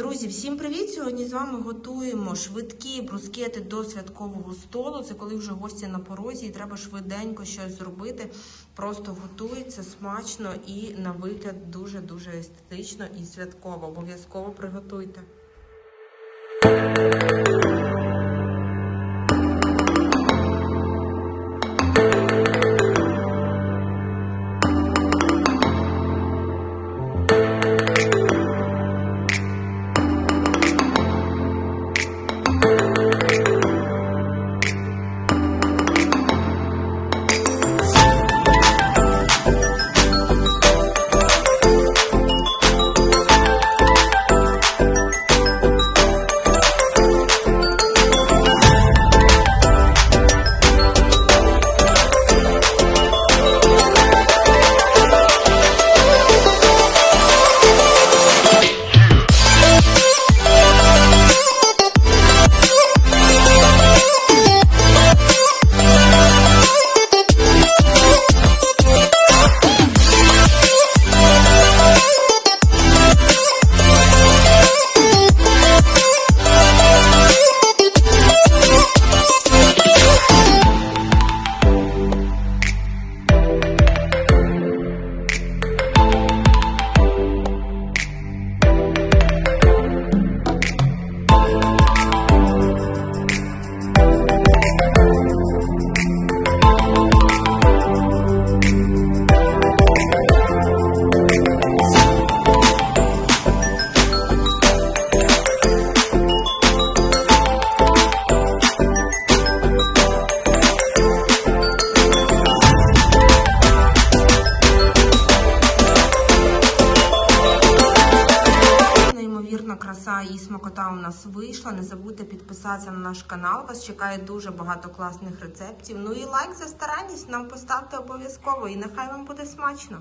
Друзі, всім привіт! Сьогодні з вами готуємо швидкі брускети до святкового столу. Це коли вже гості на порозі і треба швиденько щось зробити. Просто готується смачно і на вигляд дуже-дуже естетично і святково. Обов'язково приготуйте. Неймовірна краса і смакота у нас вийшла. Не забудьте підписатися на наш канал. Вас чекає дуже багато класних рецептів. Ну і лайк за старанність нам поставте обов'язково, і нехай вам буде смачно.